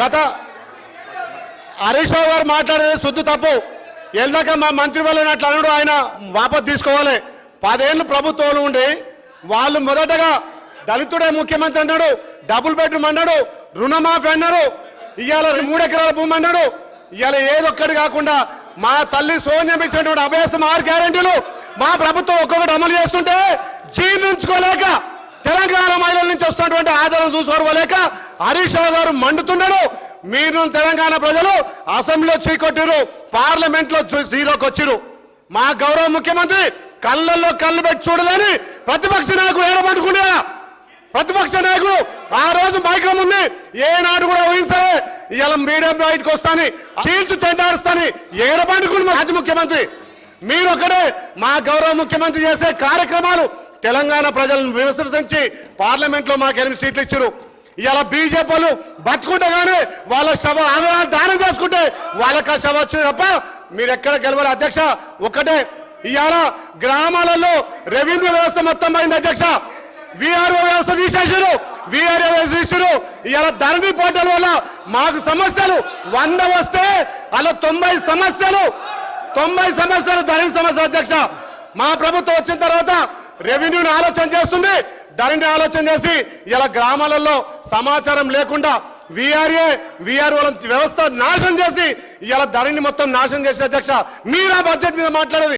గత హరీష్ రావు గారు మాట్లాడేది శుద్ధి తప్పు. వెళ్దాక మా మంత్రి వాళ్ళని అట్లా అనడు ఆయన వాపస్ తీసుకోవాలి. పదేళ్ళు ప్రభుత్వంలో ఉండి వాళ్ళు మొదటగా దళితుడే ముఖ్యమంత్రి అన్నాడు డబుల్ బెడ్రూమ్ అన్నాడు రుణమాఫీ అన్నారు ఇవాళ మూడెకరాల భూమి అన్నాడు. ఇవాళ ఏదొక్కటి కాకుండా మా తల్లి సోనియం ఇచ్చినటువంటి అభ్యాసం ఆరు గ్యారంటీలు మా ప్రభుత్వం ఒక్కొక్కటి అమలు చేస్తుంటే జీర్ణించుకోలేక తెలంగాణ నుంచి వస్తున్నటువంటి ఆదరణ చూసుకోలేక హరీష్ రావు గారు మండుతున్నాడు. మీరు తెలంగాణ ప్రజలు అసెంబ్లీలో చీకొట్టిరు పార్లమెంట్లో జీరోకి వచ్చిరు మా గౌరవ ముఖ్యమంత్రి కళ్ళల్లో కళ్ళు పెట్టి చూడలేని ప్రతిపక్ష నాయకుడు ఏడబడుకునే ప్రతిపక్ష నాయకుడు ఆ రోజు మైక్రం ఉంది ఏనాడు కూడా ఊహించలే. ఇలా మీడియం బయటకు వస్తాని చీల్చు చెండారుస్తాని ఏడబండుకుని మాజీ ముఖ్యమంత్రి? మీరు ఒకటే మా గౌరవ ముఖ్యమంత్రి చేసే కార్యక్రమాలు తెలంగాణ ప్రజలను విమర్శించి పార్లమెంట్లో మాకు ఎనిమిది సీట్లు ఇచ్చారు. ఇవాళ బీజేపీలు బతుకుంటగానే వాళ్ళ శవ ఆమె దానం చేసుకుంటే వాళ్ళకి ఆ శవ వచ్చింది తప్ప మీరు ఎక్కడ గెలవాలి? అధ్యక్ష ఒకటే. ఇవాళ గ్రామాలలో రెవెన్యూ వ్యవస్థ మొత్తం పోయింది అధ్యక్ష. విఆర్ఓ వ్యవస్థ తీసేసారు విఆర్ఓ వ్యవస్థ తీసారు ఇలా ధరణి పోర్టల్ వల్ల మాకు సమస్యలు వంద వస్తే అలా తొంభై సమస్యలు తొంభై సమస్యలు ధరణి సమస్య అధ్యక్ష. మా ప్రభుత్వం వచ్చిన తర్వాత రెవెన్యూని ఆలోచన చేస్తుంది. ధరణి ఆలోచన చేసి ఇలా గ్రామాలలో సమాచారం లేకుండా విఆర్ఏ విఆర్ఓల వ్యవస్థ నాశనం చేసి ఇలా ధరణి మొత్తం నాశనం చేసే అధ్యక్ష మీరా బడ్జెట్ మీద మాట్లాడేది.